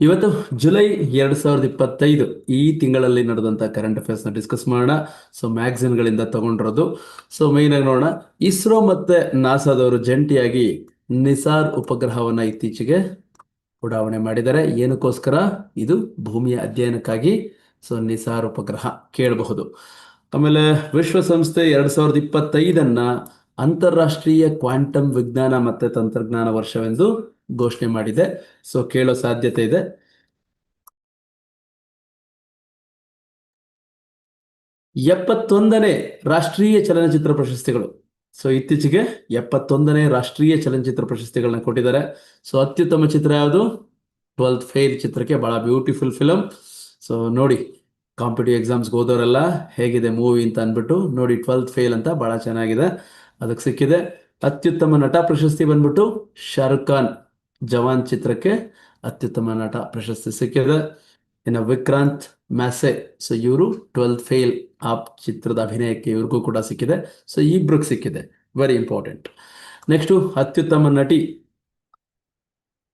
ಇವತ್ತು ಜುಲೈ ಎರಡ್ ಸಾವಿರದ ಇಪ್ಪತ್ತೈದು ಈ ತಿಂಗಳಲ್ಲಿ ನಡೆದಂತ ಕರೆಂಟ್ ಅಫೇರ್ಸ್ನ ಡಿಸ್ಕಸ್ ಮಾಡೋಣ. ಸೊ ಮ್ಯಾಗಝಿನ್ ಗಳಿಂದ ತಗೊಂಡಿರೋದು. ಸೊ ಮೈನ್ ಆಗಿ ನೋಡೋಣ. ಇಸ್ರೋ ಮತ್ತೆ ನಾಸಾದವರು ಜಂಟಿಯಾಗಿ ನಿಸಾರ್ ಉಪಗ್ರಹವನ್ನ ಇತ್ತೀಚೆಗೆ ಉಡಾವಣೆ ಮಾಡಿದ್ದಾರೆ. ಏನಕ್ಕೋಸ್ಕರ? ಇದು ಭೂಮಿಯ ಅಧ್ಯಯನಕ್ಕಾಗಿ. ಸೊ ನಿಸಾರ್ ಉಪಗ್ರಹ ಕೇಳಬಹುದು. ಆಮೇಲೆ ವಿಶ್ವಸಂಸ್ಥೆ ಎರಡ್ ಸಾವಿರದ ಇಪ್ಪತ್ತೈದನ್ನ ಅಂತಾರಾಷ್ಟ್ರೀಯ ಕ್ವಾಂಟಮ್ ವಿಜ್ಞಾನ ಮತ್ತೆ ತಂತ್ರಜ್ಞಾನ ವರ್ಷವೆಂದು ಘೋಷಣೆ ಮಾಡಿದೆ. ಸೊ ಕೇಳೋ ಸಾಧ್ಯತೆ ಇದೆ. ಎಪ್ಪತ್ತೊಂದನೇ ರಾಷ್ಟ್ರೀಯ ಚಲನಚಿತ್ರ ಪ್ರಶಸ್ತಿಗಳು. ಸೊ ಇತ್ತೀಚೆಗೆ ಎಪ್ಪತ್ತೊಂದನೇ ರಾಷ್ಟ್ರೀಯ ಚಲನಚಿತ್ರ ಪ್ರಶಸ್ತಿಗಳನ್ನ ಕೊಟ್ಟಿದ್ದಾರೆ. ಸೊ ಅತ್ಯುತ್ತಮ ಚಿತ್ರ ಯಾವುದು? ಟ್ವೆಲ್ತ್ ಫೇಲ್ ಚಿತ್ರಕ್ಕೆ ಬಹಳ ಬ್ಯೂಟಿಫುಲ್ ಫಿಲಮ್ ಸೊ ನೋಡಿ ಕಾಂಪಿಟಿವ್ ಎಕ್ಸಾಮ್ಸ್ಗೆ ಹೋದವರೆಲ್ಲ ಹೇಗಿದೆ ಮೂವಿ ಅಂತ ಅಂದ್ಬಿಟ್ಟು, ನೋಡಿ ಟ್ವೆಲ್ತ್ ಫೇಲ್ ಅಂತ ಬಹಳ ಚೆನ್ನಾಗಿದೆ. ಅದಕ್ಕೆ ಸಿಕ್ಕಿದೆ. ಅತ್ಯುತ್ತಮ ನಟ ಪ್ರಶಸ್ತಿ ಬಂದ್ಬಿಟ್ಟು ಶಾರುಖ್ ಖಾನ್. ಜವಾನ್ ಚಿತ್ರಕ್ಕೆ ಅತ್ಯುತ್ತಮ ನಟ ಪ್ರಶಸ್ತಿ ಸಿಕ್ಕಿದೆ. ಇನ್ನು ವಿಕ್ರಾಂತ್ ಮ್ಯಾಸೆ, ಸೊ ಇವರು ಟ್ವೆಲ್ತ್ ಫೇಲ್ ಆ ಚಿತ್ರದ ಅಭಿನಯಕ್ಕೆ ಇವ್ರಿಗೂ ಕೂಡ ಸಿಕ್ಕಿದೆ. ಸೊ ಇಬ್ರಿಗೆ ಸಿಕ್ಕಿದೆ. ವೆರಿ ಇಂಪಾರ್ಟೆಂಟ್ ನೆಕ್ಸ್ಟು ಅತ್ಯುತ್ತಮ ನಟಿ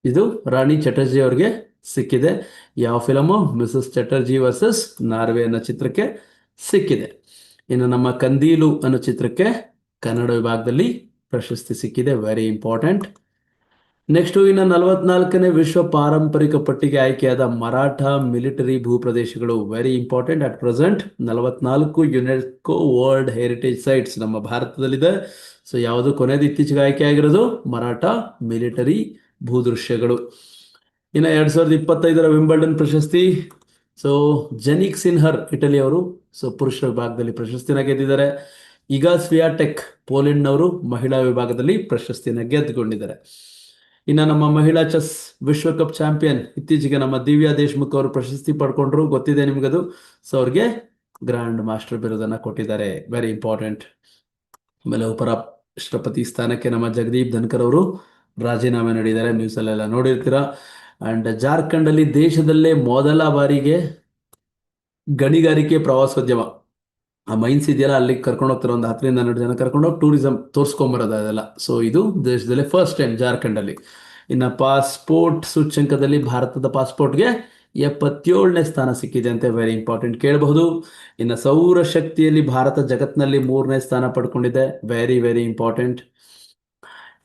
ಇದು ರಾಣಿ ಚಟರ್ಜಿ ಅವ್ರಿಗೆ ಸಿಕ್ಕಿದೆ. ಯಾವ film? Mrs Chatterjee versus Norway ಅನ್ನೋ ಚಿತ್ರಕ್ಕೆ ಸಿಕ್ಕಿದೆ. ಇನ್ನು ನಮ್ಮ ಕಂದೀಲು ಅನ್ನೋ ಚಿತ್ರಕ್ಕೆ ಕನ್ನಡ ವಿಭಾಗದಲ್ಲಿ ಪ್ರಶಸ್ತಿ ಸಿಕ್ಕಿದೆ. ವೆರಿ ಇಂಪಾರ್ಟೆಂಟ್ ನೆಕ್ಸ್ಟ್ ಇನ್ನು ನಲವತ್ನಾಲ್ಕನೇ ವಿಶ್ವ ಪಾರಂಪರಿಕ ಪಟ್ಟಿಗೆ ಆಯ್ಕೆಯಾದ ಮರಾಠ ಮಿಲಿಟರಿ ಭೂಪ್ರದೇಶಗಳು ವೆರಿ ಇಂಪಾರ್ಟೆಂಟ್ ಅಟ್ ಪ್ರೆಸೆಂಟ್ ನಲವತ್ನಾಲ್ಕು ಯುನೆಸ್ಕೋ ವರ್ಲ್ಡ್ ಹೆರಿಟೇಜ್ ಸೈಟ್ಸ್ ನಮ್ಮ ಭಾರತದಲ್ಲಿದೆ. ಸೊ ಯಾವುದು ಕೊನೆಯದು ಇತ್ತೀಚೆಗೆ ಆಯ್ಕೆ ಆಗಿರೋದು? ಮರಾಠ ಮಿಲಿಟರಿ ಭೂದೃಶ್ಯಗಳು. ಇನ್ನು ಎರಡ್ ಸಾವಿರದ ಇಪ್ಪತ್ತೈದರ ವಿಂಬಲ್ಡನ್ ಪ್ರಶಸ್ತಿ. ಸೊ ಜನಿಕ್ ಸಿನ್ಹರ್ ಇಟಲಿ ಅವರು ಸೊ ಪುರುಷರ ವಿಭಾಗದಲ್ಲಿ ಪ್ರಶಸ್ತಿನ ಗೆದ್ದಿದ್ದಾರೆ. ಈಗ ಸ್ವಿಯಾಟೆಕ್ ಪೋಲೆಂಡ್ನವರು ಮಹಿಳಾ ವಿಭಾಗದಲ್ಲಿ ಪ್ರಶಸ್ತಿನ ಗೆದ್ದುಕೊಂಡಿದ್ದಾರೆ. ಇನ್ನು ನಮ್ಮ ಮಹಿಳಾ ಚೆಸ್ ವಿಶ್ವಕಪ್ ಚಾಂಪಿಯನ್ ಇತ್ತೀಚೆಗೆ ನಮ್ಮ ದಿವ್ಯಾ ದೇಶ್ಮುಖ್ ಅವರು ಪ್ರಶಸ್ತಿ ಪಡ್ಕೊಂಡ್ರು. ಗೊತ್ತಿದೆ ನಿಮ್ಗದು? ಸೊ ಅವ್ರಿಗೆ ಗ್ರ್ಯಾಂಡ್ ಮಾಸ್ಟರ್ ಬಿರುದನ್ನ ಕೊಟ್ಟಿದ್ದಾರೆ. ವೆರಿ ಇಂಪಾರ್ಟೆಂಟ್ ಆಮೇಲೆ ಉಪರಾಷ್ಟ್ರಪತಿ ಸ್ಥಾನಕ್ಕೆ ನಮ್ಮ ಜಗದೀಪ್ ಧನ್ಕರ್ ಅವರು ರಾಜೀನಾಮೆ ನೀಡಿದ್ದಾರೆ. ನ್ಯೂಸ್ ಅಲ್ಲೆಲ್ಲ ನೋಡಿರ್ತೀರಾ? ಅಂಡ್ ಜಾರ್ಖಂಡ್ ಅಲ್ಲಿ ದೇಶದಲ್ಲೇ ಮೊದಲ ಬಾರಿಗೆ ಗಣಿಗಾರಿಕೆ ಪ್ರವಾಸೋದ್ಯಮ. ಆ ಮೈನ್ಸ್ ಇದೆಯಲ್ಲ ಅಲ್ಲಿಗೆ ಕರ್ಕೊಂಡು ಹೋಗ್ತಾರೆ. ಒಂದು ಹತ್ತರಿಂದ ಹನ್ನೆರಡು ಜನ ಕರ್ಕೊಂಡು ಹೋಗಿ ಟೂರಿಸಂ ತೋರಿಸ್ಕೊಂಬರೋದು ಅದೆಲ್ಲ. ಸೊ ಇದು ದೇಶದಲ್ಲೇ ಫಸ್ಟ್ ಟೈಮ್ ಜಾರ್ಖಂಡ್ ಅಲ್ಲಿ. ಇನ್ನು ಪಾಸ್ಪೋರ್ಟ್ ಸೂಚ್ಯಂಕದಲ್ಲಿ ಭಾರತದ ಪಾಸ್ಪೋರ್ಟ್ಗೆ ಎಪ್ಪತ್ತೇಳನೇ ಸ್ಥಾನ ಸಿಕ್ಕಿದೆ ಅಂತ ವೆರಿ ಇಂಪಾರ್ಟೆಂಟ್ ಕೇಳಬಹುದು. ಇನ್ನು ಸೌರ ಶಕ್ತಿಯಲ್ಲಿ ಭಾರತ ಜಗತ್ತಿನಲ್ಲಿ ಮೂರನೇ ಸ್ಥಾನ ಪಡ್ಕೊಂಡಿದೆ. ವೆರಿ ವೆರಿ ಇಂಪಾರ್ಟೆಂಟ್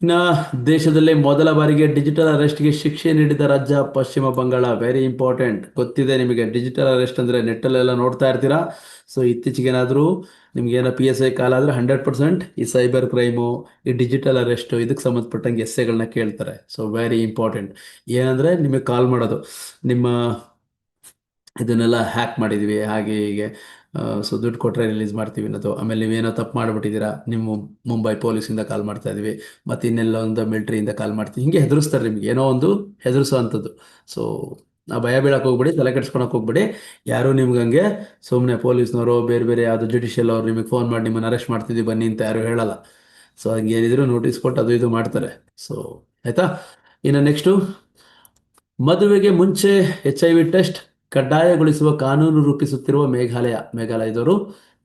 ಇನ್ನು ದೇಶದಲ್ಲೇ ಮೊದಲ ಬಾರಿಗೆ ಡಿಜಿಟಲ್ ಅರೆಸ್ಟ್ಗೆ ಶಿಕ್ಷೆ ನೀಡಿದ ರಾಜ್ಯ ಪಶ್ಚಿಮ ಬಂಗಾಳ. ವೆರಿ ಇಂಪಾರ್ಟೆಂಟ್ ಗೊತ್ತಿದೆ ನಿಮಗೆ ಡಿಜಿಟಲ್ ಅರೆಸ್ಟ್ ಅಂದ್ರೆ ನೆಟ್ಟಲ್ಲೆಲ್ಲ ನೋಡ್ತಾ ಇರ್ತೀರಾ? ಸೊ ಇತ್ತೀಚೆಗೆ ಏನಾದರೂ ನಿಮ್ಗೆ ಏನೋ ಪಿ ಎಸ್ ಐ ಕಾಲ್ ಆದರೆ ಹಂಡ್ರೆಡ್ ಪರ್ಸೆಂಟ್ ಈ ಸೈಬರ್ ಕ್ರೈಮು ಈ ಡಿಜಿಟಲ್ ಅರೆಸ್ಟು ಇದಕ್ಕೆ ಸಂಬಂಧಪಟ್ಟಂಗೆ ಎಸ್ಸೆಗಳನ್ನ ಕೇಳ್ತಾರೆ. ಸೊ ವೆರಿ ಇಂಪಾರ್ಟೆಂಟ್ ಏನಂದರೆ ನಿಮಗೆ ಕಾಲ್ ಮಾಡೋದು. ನಿಮ್ಮ ಇದನ್ನೆಲ್ಲ ಹ್ಯಾಕ್ ಮಾಡಿದ್ವಿ. ಹಾಗೆ ಹೀಗೆ. ಸೊ ದುಡ್ಡು ಕೊಟ್ಟರೆ ರಿಲೀಸ್ ಮಾಡ್ತೀವಿ ಅನ್ನೋದು. ಆಮೇಲೆ ನೀವೇನೋ ತಪ್ಪು ಮಾಡಿಬಿಟ್ಟಿದ್ದೀರಾ, ನಿಮ್ಮ ಮುಂಬೈ ಪೊಲೀಸಿಂದ ಕಾಲ್ ಮಾಡ್ತಾ ಇದೀವಿ ಮತ್ತೆ ಇನ್ನೆಲ್ಲ ಒಂದು ಮಿಲಿಟರಿಯಿಂದ ಕಾಲ್ ಮಾಡ್ತೀವಿ. ಹಿಂಗೆ ಹೆದರಿಸ್ತಾರೆ ನಿಮ್ಗೆ. ಏನೋ ಒಂದು ಹೆದರಿಸೋ ಅಂಥದ್ದು. ಸೊ, ಆ ಭಯ ಬೀಳಕ್ಕೆ ಹೋಗ್ಬಿಡಿ, ತಲೆ ಕೆಡ್ಸ್ಕೊಳಕ್ಕೆ ಹೋಗ್ಬಿಡಿ. ಯಾರು ನಿಮ್ಗೆ ಹಂಗೆ ಸುಮ್ಮನೆ ಪೊಲೀಸ್ನವರು, ಬೇರೆ ಬೇರೆ ಯಾವುದು ಜುಡಿಷಿಯಲ್ ಅವ್ರು ನಿಮಗೆ ಫೋನ್ ಮಾಡಿ ನಿಮ್ಮನ್ನು ಅರೆಸ್ಟ್ ಮಾಡ್ತಿದ್ದೀವಿ, ಬನ್ನಿ ಅಂತ ಯಾರು ಹೇಳಲ್ಲ. ಸೊ, ಹಂಗೆ ಏನಿದ್ರು ನೋಟಿಸ್ ಕೊಟ್ಟು ಅದು ಇದು ಮಾಡ್ತಾರೆ. ಸೊ, ಆಯಿತಾ? ಇನ್ನು ನೆಕ್ಸ್ಟು ಮದುವೆಗೆ ಮುಂಚೆ ಎಚ್ ಐ ವಿ ಟೆಸ್ಟ್ ಕಡ್ಡಾಯಗೊಳಿಸುವ ಕಾನೂನು ರೂಪಿಸುತ್ತಿರುವ ಮೇಘಾಲಯ, ಮೇಘಾಲಯದವರು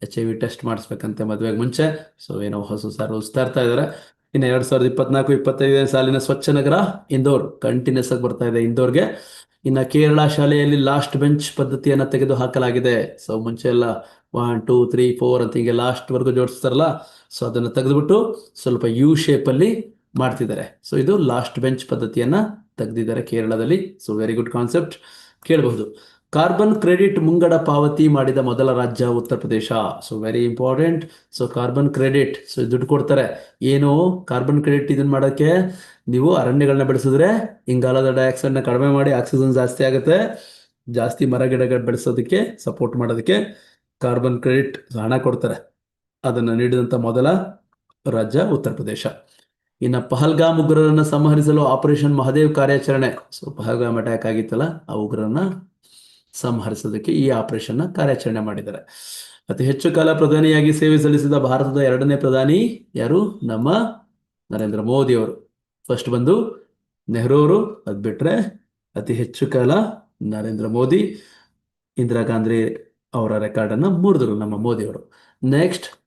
ಎಚ್ ಐ ವಿ ಟೆಸ್ಟ್ ಮಾಡಿಸ್ಬೇಕಂತೆ ಮದುವೆಗೆ ಮುಂಚೆ. ಸೊ ಏನೋ ಹೊಸ ರೂಲ್ಸ್ ತರ್ತಾ ಇದ್ದಾರೆ ಇನ್ನು ಎರಡ್ ಸಾವಿರದ ಇಪ್ಪತ್ನಾಲ್ಕು, ಇಪ್ಪತ್ತೈದನೇ ಸಾಲಿನ ಸ್ವಚ್ಛ ನಗರ ಇಂದೋರ್ ಕಂಟಿನ್ಯೂಸ್ ಆಗಿ ಬರ್ತಾ ಇದೆ ಇಂದೋರ್ಗೆ. ಇನ್ನು ಕೇರಳ ಶಾಲೆಯಲ್ಲಿ ಲಾಸ್ಟ್ ಬೆಂಚ್ ಪದ್ಧತಿಯನ್ನು ತೆಗೆದು ಹಾಕಲಾಗಿದೆ ಸೊ ಮುಂಚೆ ಎಲ್ಲ ಒನ್ ಟೂ ತ್ರೀ ಫೋರ್ ಅಂತ ಹೀಗೆ ಲಾಸ್ಟ್ ವರ್ಗು ಜೋಡಿಸ್ತಾರಲ್ಲ ಸೊ ಅದನ್ನು ತೆಗೆದುಬಿಟ್ಟು ಸ್ವಲ್ಪ ಯು ಶೇಪಲ್ಲಿ ಮಾಡ್ತಿದ್ದಾರೆ. ಸೊ ಇದು ಲಾಸ್ಟ್ ಬೆಂಚ್ ಪದ್ಧತಿಯನ್ನ ತೆಗೆದಿದ್ದಾರೆ ಕೇರಳದಲ್ಲಿ. ಸೊ ವೆರಿ ಗುಡ್ ಕಾನ್ಸೆಪ್ಟ್ ಕೇಳಬಹುದು. ಕಾರ್ಬನ್ ಕ್ರೆಡಿಟ್ ಮುಂಗಡ ಪಾವತಿ ಮಾಡಿದ ಮೊದಲ ರಾಜ್ಯ Uttar Pradesh. So very important so carbon credit so ದುಡ್ಡು ಕೊಡ್ತಾರೆ. ಏನು? ಕಾರ್ಬನ್ ಕ್ರೆಡಿಟ್ ಇದನ್ನ ಮಾಡೋಕ್ಕೆ ನೀವು ಅರಣ್ಯಗಳನ್ನ ಬೆಳೆಸಿದ್ರೆ ಇಂಗಾಲದ ಡೈಆಕ್ಸೈಡ್ನ ಕಡಿಮೆ ಮಾಡಿ ಆಕ್ಸಿಜನ್ ಜಾಸ್ತಿ ಆಗುತ್ತೆ. ಜಾಸ್ತಿ ಮರ ಗಿಡಗಳು ಬೆಳೆಸೋದಕ್ಕೆ ಸಪೋರ್ಟ್ ಮಾಡೋದಕ್ಕೆ ಕಾರ್ಬನ್ ಕ್ರೆಡಿಟ್ ಹಣ ಕೊಡ್ತಾರೆ. ಅದನ್ನು ನೀಡಿದಂಥ ಮೊದಲ ರಾಜ್ಯ ಉತ್ತರ ಪ್ರದೇಶ. ಇನ್ನು ಪಹಲ್ಗಾಮ್ ಉಗ್ರರನ್ನು ಸಂಹರಿಸಲು ಆಪರೇಷನ್ ಮಹದೇವ್ ಕಾರ್ಯಾಚರಣೆ. ಸೊ ಪಹಲ್ಗಾಮ್ ಅಟ್ಯಾಕ್ ಆಗಿತ್ತಲ್ಲ, ಆ ಉಗ್ರರನ್ನ ಸಂಹರಿಸೋದಕ್ಕೆ ಈ ಆಪರೇಷನ್ ಕಾರ್ಯಾಚರಣೆ ಮಾಡಿದ್ದಾರೆ. ಅತಿ ಹೆಚ್ಚು ಕಾಲ ಪ್ರಧಾನಿಯಾಗಿ ಸೇವೆ ಸಲ್ಲಿಸಿದ ಭಾರತದ ಎರಡನೇ ಪ್ರಧಾನಿ ಯಾರು? ನಮ್ಮ ನರೇಂದ್ರ ಮೋದಿ ಅವರು. ಫಸ್ಟ್ ಬಂದು ನೆಹರು ಅವರು. ಅದ್ ಬಿಟ್ರೆ ಅತಿ ಹೆಚ್ಚು ಕಾಲ ನರೇಂದ್ರ ಮೋದಿ, ಇಂದಿರಾ ಗಾಂಧಿ ಅವರ ರೆಕಾರ್ಡ್ ಅನ್ನ ಮುರಿದ್ರು ನಮ್ಮ ಮೋದಿ ಅವರು. ನೆಕ್ಸ್ಟ್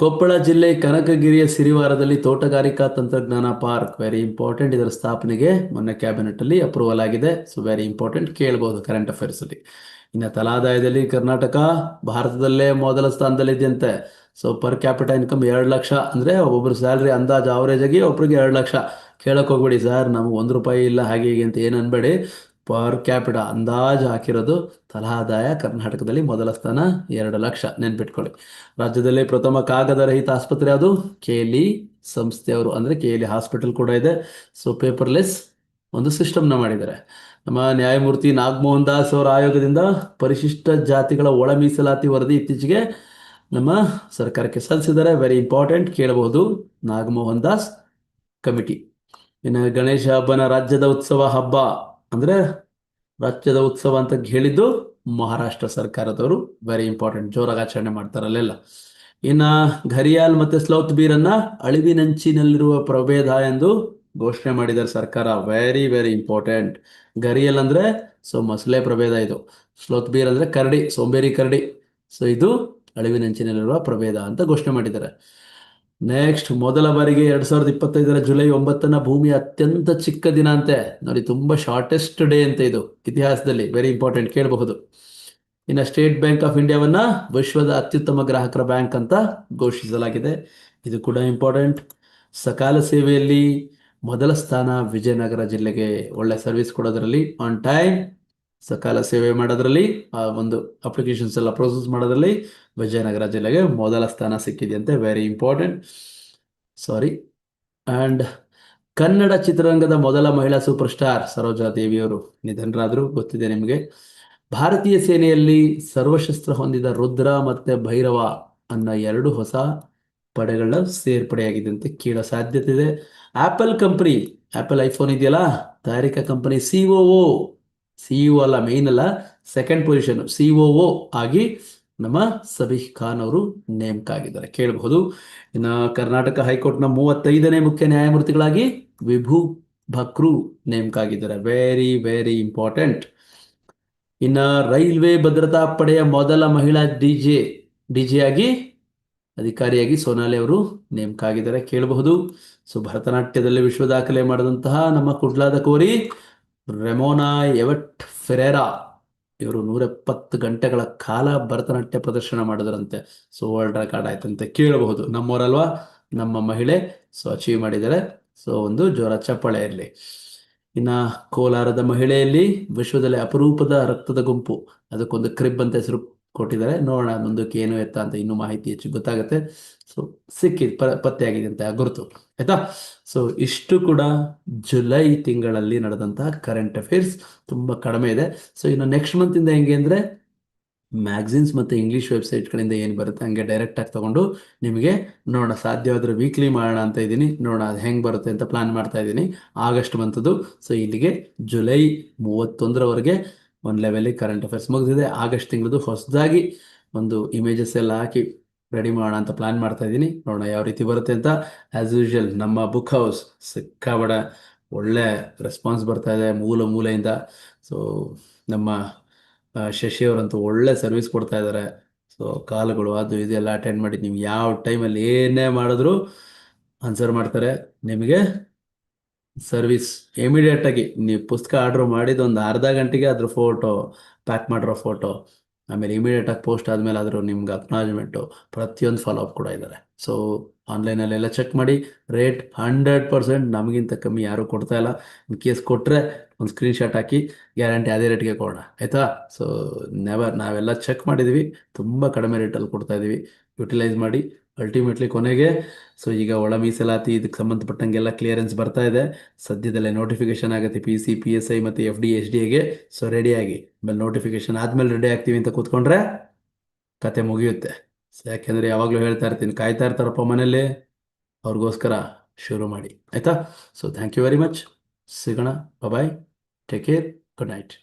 ಕೊಪ್ಪಳ ಜಿಲ್ಲೆ ಕನಕಗಿರಿಯ ಸಿರಿವಾರದಲ್ಲಿ ತೋಟಗಾರಿಕಾ ತಂತ್ರಜ್ಞಾನ ಪಾರ್ಕ್ ವೆರಿ ಇಂಪಾರ್ಟೆಂಟ್ ಇದರ ಸ್ಥಾಪನೆಗೆ ಮೊನ್ನೆ ಕ್ಯಾಬಿನೆಟ್ ಅಲ್ಲಿ ಅಪ್ರೂವಲ್ ಆಗಿದೆ. ಸೊ ವೆರಿ ಇಂಪಾರ್ಟೆಂಟ್ ಕೇಳಬಹುದು ಕರೆಂಟ್ ಅಫೇರ್ಸ್ ಅಲ್ಲಿ. ಇನ್ನು ತಲಾದಾಯದಲ್ಲಿ ಕರ್ನಾಟಕ ಭಾರತದಲ್ಲೇ ಮೊದಲ ಸ್ಥಾನದಲ್ಲಿದೆಯಂತೆ. ಸೊ ಪರ್ ಕ್ಯಾಪಿಟಲ್ ಇನ್ಕಮ್ ಎರಡು ಲಕ್ಷ ಅಂದರೆ ಒಬ್ಬೊಬ್ರು ಸ್ಯಾಲ್ರಿ ಅಂದಾಜು ಅವರೇಜ್ ಆಗಿ ಒಬ್ಬರಿಗೆ ಎರಡು ಲಕ್ಷ. ಕೇಳಕ್ ಹೋಗ್ಬೇಡಿ ಸರ್ ನಮಗೆ ಒಂದು ರೂಪಾಯಿ ಇಲ್ಲ ಹಾಗೆ ಹೀಗೆ ಅಂತ ಏನು ಅನ್ಬೇಡಿ. ಪರ್ ಕ್ಯಾಪಿಟ ಅಂದಾಜು ಹಾಕಿರೋದು ತಲಾದಾಯ ಕರ್ನಾಟಕದಲ್ಲಿ ಮೊದಲ ಸ್ಥಾನ ಎರಡು ಲಕ್ಷ. ನೆನ್ಪಿಟ್ಕೊಳ್ಳಿ. ರಾಜ್ಯದಲ್ಲಿ ಪ್ರಥಮ ಕಾಗದ ರಹಿತ ಆಸ್ಪತ್ರೆ ಅದು ಕೇಲಿ ಸಂಸ್ಥೆಯವರು ಅಂದರೆ ಕೇಲಿ ಹಾಸ್ಪಿಟಲ್ ಕೂಡ ಇದೆ. ಸೊ ಪೇಪರ್ಲೆಸ್ ಒಂದು ಸಿಸ್ಟಮ್ನ ಮಾಡಿದ್ದಾರೆ. ನಮ್ಮ ನ್ಯಾಯಮೂರ್ತಿ ನಾಗಮೋಹನ್ ದಾಸ್ ಅವರ ಆಯೋಗದಿಂದ ಪರಿಶಿಷ್ಟ ಜಾತಿಗಳ ಒಳ ಮೀಸಲಾತಿ ವರದಿ ಇತ್ತೀಚೆಗೆ ನಮ್ಮ ಸರ್ಕಾರಕ್ಕೆ ಸಲ್ಲಿಸಿದ್ದಾರೆ. ವೆರಿ ಇಂಪಾರ್ಟೆಂಟ್ ಕೇಳಬಹುದು. ನಾಗಮೋಹನ್ ದಾಸ್ ಕಮಿಟಿ. ಇನ್ನು ಗಣೇಶ ಹಬ್ಬನ ರಾಜ್ಯದ ಉತ್ಸವ ಹಬ್ಬ. ಅಂದ್ರೆ ರಾಜ್ಯದ ಉತ್ಸವ ಅಂತ ಹೇಳಿದ್ದು ಮಹಾರಾಷ್ಟ್ರ ಸರ್ಕಾರದವರು. ವೆರಿ ಇಂಪಾರ್ಟೆಂಟ್ ಜೋರಾಗಿ ಆಚರಣೆ ಮಾಡ್ತಾರೆ ಅಲ್ಲೆಲ್ಲ. ಇನ್ನ ಘರಿಯಾಲ್ ಮತ್ತೆ ಸ್ಲೌತ್ ಬೀರನ್ನ ಅಳಿವಿನಂಚಿನಲ್ಲಿರುವ ಪ್ರಭೇದ ಎಂದು ಘೋಷಣೆ ಮಾಡಿದ್ದಾರೆ ಸರ್ಕಾರ. ವೆರಿ ವೆರಿ ಇಂಪಾರ್ಟೆಂಟ್ ಘರಿಯಲ್ ಅಂದ್ರೆ ಸೊ ಮಸಲೆ ಪ್ರಭೇದ ಇದು. ಸ್ಲೋತ್ ಬೀರ್ ಅಂದ್ರೆ ಕರಡಿ, ಸೋಂಬೇರಿ ಕರಡಿ. ಸೊ ಇದು ಅಳಿವಿನಂಚಿನಲ್ಲಿರುವ ಪ್ರಭೇದ ಅಂತ ಘೋಷಣೆ ಮಾಡಿದ್ದಾರೆ. ನೆಕ್ಸ್ಟ್ ಮೊದಲ ಬಾರಿಗೆ ಎರಡ್ ಸಾವಿರದ ಇಪ್ಪತ್ತೈದರ ಜುಲೈ ಒಂಬತ್ತನ ಭೂಮಿಯ ಅತ್ಯಂತ ಚಿಕ್ಕ ದಿನ ಅಂತೆ. ನೋಡಿ, ತುಂಬಾ ಶಾರ್ಟೆಸ್ಟ್ ಡೇ ಅಂತ ಇದು. ಇತಿಹಾಸದಲ್ಲಿ ವೆರಿ ಇಂಪಾರ್ಟೆಂಟ್ ಕೇಳಬಹುದು. ಇನ್ನು ಸ್ಟೇಟ್ ಬ್ಯಾಂಕ್ ಆಫ್ ಇಂಡಿಯಾವನ್ನ ವಿಶ್ವದ ಅತ್ಯುತ್ತಮ ಗ್ರಾಹಕರ ಬ್ಯಾಂಕ್ ಅಂತ ಘೋಷಿಸಲಾಗಿದೆ. ಇದು ಕೂಡ ಇಂಪಾರ್ಟೆಂಟ್ ಸಕಾಲ ಸೇವೆಯಲ್ಲಿ ಮೊದಲ ಸ್ಥಾನ ವಿಜಯನಗರ ಜಿಲ್ಲೆಗೆ ಒಳ್ಳೆ ಸರ್ವಿಸ್ ಕೊಡೋದ್ರಲ್ಲಿ ಆನ್ ಟೈಮ್ ಸಕಾಲ ಸೇವೆ ಮಾಡೋದ್ರಲ್ಲಿ, ಆ ಒಂದು ಅಪ್ಲಿಕೇಶನ್ಸ್ ಎಲ್ಲ ಪ್ರೊಸೆಸ್ ಮಾಡೋದ್ರಲ್ಲಿ ವಿಜಯನಗರ ಜಿಲ್ಲೆಗೆ ಮೊದಲ ಸ್ಥಾನ ಸಿಕ್ಕಿದೆಯಂತೆ very important sorry and Kannada ಚಿತ್ರರಂಗದ ಮೊದಲ ಮಹಿಳಾ ಸೂಪರ್ ಸ್ಟಾರ್ ಸರೋಜಾ ದೇವಿಯವರು, ನಿಧನರಾದರು, ಗೊತ್ತಿದೆ ನಿಮಗೆ. ಭಾರತೀಯ ಸೇನೆಯಲ್ಲಿ ಸರ್ವಶಸ್ತ್ರ ಹೊಂದಿದ ರುದ್ರ ಮತ್ತೆ ಭೈರವ ಅನ್ನೋ ಎರಡು ಹೊಸ ಪಡೆಗಳ ಸೇರ್ಪಡೆಯಾಗಿದೆ ಅಂತ ಕೇಳೋ ಸಾಧ್ಯತೆ ಇದೆ. ಆಪಲ್ ಕಂಪನಿ ಆಪಲ್ ಐಫೋನ್ ಇದೆಯಲ್ಲ? ತಯಾರಿಕಾ ಕಂಪನಿ ಸಿಒಒ ಸಿಇಒ ಅಲ್ಲ ಮೇನ್ ಅಲ್ಲ ಸೆಕೆಂಡ್ ಪೊಸಿಷನ್ ಒ ಆಗಿ ನಮ್ಮ ಸಬೀಹ್ ಖಾನ್ ಅವರು ನೇಮಕ ಆಗಿದ್ದಾರೆ ಕೇಳಬಹುದು. ಇನ್ನು ಕರ್ನಾಟಕ ಹೈಕೋರ್ಟ್ನ ಮೂವತ್ತೈದನೇ ಮುಖ್ಯ ನ್ಯಾಯಮೂರ್ತಿಗಳಾಗಿ ವಿಭು ಭಕ್ರು ನೇಮಕ ಆಗಿದ್ದಾರೆ ವೆರಿ ವೆರಿ ಇಂಪಾರ್ಟೆಂಟ್ ಇನ್ನ ರೈಲ್ವೆ ಭದ್ರತಾ ಪಡೆಯ ಮೊದಲ ಮಹಿಳಾ ಡಿಜೆ ಡಿಜೆ ಆಗಿ ಅಧಿಕಾರಿಯಾಗಿ ಸೋನಾಲಿ ಅವರು ನೇಮಕ ಆಗಿದ್ದಾರೆ ಕೇಳಬಹುದು. ಸೊ, ಭರತನಾಟ್ಯದಲ್ಲಿ ವಿಶ್ವ ದಾಖಲೆ ಮಾಡಿದಂತಹ ನಮ್ಮ ಕುಡ್ಲಾದ ಕೋರಿ ರೆಮೋನಾ ಎವಟ್ ಫೆರೇರಾ ಇವರು ನೂರ ಎಪ್ಪತ್ತು ಗಂಟೆಗಳ ಕಾಲ ಭರತನಾಟ್ಯ ಪ್ರದರ್ಶನ ಮಾಡಿದ್ರಂತೆ. ಸೊ ವರ್ಲ್ಡ್ ರೆಕಾರ್ಡ್ ಆಯ್ತಂತೆ. ಕೇಳಬಹುದು. ನಮ್ಮವರಲ್ವಾ? ನಮ್ಮ ಮಹಿಳೆ. ಸೊ ಅಚೀವ್ ಮಾಡಿದ್ದಾರೆ. ಸೊ ಒಂದು ಜೋರ ಚಪ್ಪಳೆ ಇರಲಿ. ಇನ್ನ ಕೋಲಾರದ ಮಹಿಳೆಯಲ್ಲಿ ವಿಶ್ವದಲ್ಲಿ ಅಪರೂಪದ ರಕ್ತದ ಗುಂಪು. ಅದಕ್ಕೊಂದು ಕ್ರಿಬ್ ಅಂತ ಹೆಸರು ಕೊಟ್ಟಿದ್ದಾರೆ. ನೋಡೋಣ ಮುಂದಕ್ಕೆ ಏನು ಎತ್ತ ಅಂತ ಇನ್ನೂ ಮಾಹಿತಿ ಹೆಚ್ಚು ಗೊತ್ತಾಗುತ್ತೆ. ಸೊ ಸಿಕ್ಕಿದ್ ಪ, ಪತ್ತೆಯಾಗಿದೆ ಅಂತ ಗುರುತು. ಆಯ್ತಾ? ಸೊ ಇಷ್ಟು ಕೂಡ ಜುಲೈ ತಿಂಗಳಲ್ಲಿ ನಡೆದಂತಹ ಕರೆಂಟ್ ಅಫೇರ್ಸ್ ತುಂಬಾ ಕಡಿಮೆ ಇದೆ. ಸೊ ಇನ್ನು ನೆಕ್ಸ್ಟ್ ಮಂತ್ ಇಂದ ಹೆಂಗೆ ಅಂದ್ರೆ ಮ್ಯಾಗ್ಝಿನ್ಸ್ ಮತ್ತು ಇಂಗ್ಲೀಷ್ ವೆಬ್ಸೈಟ್ಗಳಿಂದ ಏನು ಬರುತ್ತೆ ಹಂಗೆ ಡೈರೆಕ್ಟ್ ಆಗಿ ತಗೊಂಡು ನಿಮಗೆ ನೋಡೋಣ ಸಾಧ್ಯವಾದ್ರೆ ವೀಕ್ಲಿ ಮಾಡೋಣ ಅಂತ ಇದ್ದೀನಿ. ನೋಡೋಣ ಅದು ಹೆಂಗೆ ಬರುತ್ತೆ ಅಂತ ಪ್ಲಾನ್ ಮಾಡ್ತಾ ಇದ್ದೀನಿ. ಆಗಸ್ಟ್ ಮಂತದ್ದು ಸೊ ಇಲ್ಲಿಗೆ ಜುಲೈ ಮೂವತ್ತೊಂದರವರೆಗೆ ಒಂದು ಲೆವೆಲಿಗೆ ಕರೆಂಟ್ ಅಫೇರ್ಸ್ ಮುಗಿದಿದೆ. ಆಗಸ್ಟ್ ತಿಂಗಳದು ಹೊಸದಾಗಿ ಒಂದು ಇಮೇಜಸ್ ಎಲ್ಲ ಹಾಕಿ ರೆಡಿ ಮಾಡೋಣ ಅಂತ ಪ್ಲಾನ್ ಮಾಡ್ತಾ ಇದ್ದೀನಿ. ನೋಡೋಣ ಯಾವ ರೀತಿ ಬರುತ್ತೆ ಅಂತ. ಆ್ಯಸ್ ಯೂಶುವಲ್ ನಮ್ಮ ಬುಕ್ ಹೌಸ್ ಸಿಕ್ಕಾಬಡ ಒಳ್ಳೆ ರೆಸ್ಪಾನ್ಸ್ ಬರ್ತಾ ಇದೆ ಮೂಲ ಮೂಲೆಯಿಂದ. ಸೊ ನಮ್ಮ ಶಶಿಯವರಂತೂ ಒಳ್ಳೆ ಸರ್ವಿಸ್ ಕೊಡ್ತಾ ಇದ್ದಾರೆ. ಸೊ ಕಾಲ್ಗಳು ಅದು ಇದೆಲ್ಲ ಅಟೆಂಡ್ ಮಾಡಿ ನೀವು ಯಾವ ಟೈಮಲ್ಲಿ ಏನೇ ಮಾಡಿದ್ರು ಆನ್ಸರ್ ಮಾಡ್ತಾರೆ. ನಿಮಗೆ ಸರ್ವಿಸ್ ಇಮಿಡಿಯೇಟ್ ಆಗಿ ನೀವು ಪುಸ್ತಕ ಆರ್ಡರ್ ಮಾಡಿದ ಒಂದು ಅರ್ಧ ಗಂಟೆಗೆ ಅದ್ರ ಫೋಟೋ ಪ್ಯಾಕ್ ಮಾಡಿರೋ ಫೋಟೋ ಆಮೇಲೆ ಇಮಿಡಿಯೇಟ್ ಆಗಿ ಪೋಸ್ಟ್ ಆದಮೇಲೆ ಅದ್ರ ನಿಮ್ಗೆ ಅಕ್ನಾಲಜ್ಮೆಂಟು ಪ್ರತಿಯೊಂದು ಫಾಲೋ ಅಪ್ ಕೂಡ ಇದ್ದಾರೆ ಸೊ ಆನ್ಲೈನಲ್ಲೆಲ್ಲ ಚೆಕ್ ಮಾಡಿ ರೇಟ್ ಹಂಡ್ರೆಡ್ ಪರ್ಸೆಂಟ್ ನಮಗಿಂತ ಕಮ್ಮಿ ಯಾರೂ ಕೊಡ್ತಾ ಇಲ್ಲ. ಇನ್ ಕೇಸ್ ಕೊಟ್ಟರೆ ಒಂದು ಸ್ಕ್ರೀನ್ಶಾಟ್ ಹಾಕಿ ಗ್ಯಾರಂಟಿ ಅದೇ ರೇಟ್ಗೆ ಕೊಡೋಣ. ಆಯಿತಾ? ಸೊ ನೆವರ್ ನಾವೆಲ್ಲ ಚೆಕ್ ಮಾಡಿದ್ವಿ. ತುಂಬ ಕಡಿಮೆ ರೇಟಲ್ಲಿ ಕೊಡ್ತಾ ಇದ್ದೀವಿ ಯುಟಿಲೈಸ್ ಮಾಡಿ. ಅಲ್ಟಿಮೇಟ್ಲಿ ಕೊನೆಗೆ ಸೊ ಈಗ ಒಳ ಮೀಸಲಾತಿ ಇದಕ್ಕೆ ಸಂಬಂಧಪಟ್ಟಂಗೆಲ್ಲ ಕ್ಲಿಯರೆನ್ಸ್ ಬರ್ತಾ ಇದೆ. ಸದ್ಯದಲ್ಲೇ ನೋಟಿಫಿಕೇಶನ್ ಆಗುತ್ತೆ P C P S I ಮತ್ತು ಎಫ್ ಡಿ ಎಚ್ ಡಿ ಎಗೆ ಸೊ ರೆಡಿಯಾಗಿ ಆಮೇಲೆ ನೋಟಿಫಿಕೇಶನ್ ಆದಮೇಲೆ ರೆಡಿ ಆಗ್ತೀವಿ ಅಂತ ಕೂತ್ಕೊಂಡ್ರೆ ಕತೆ ಮುಗಿಯುತ್ತೆ. ಸೊ ಯಾಕೆಂದರೆ ಯಾವಾಗಲೂ ಹೇಳ್ತಾ ಇರ್ತೀನಿ, ಕಾಯ್ತಾ ಇರ್ತಾರಪ್ಪ ಮನೇಲಿ ಅವ್ರಿಗೋಸ್ಕರ ಶುರು ಮಾಡಿ. ಆಯಿತಾ? So thank you very much ಸಿಗೋಣ. Bye take care good night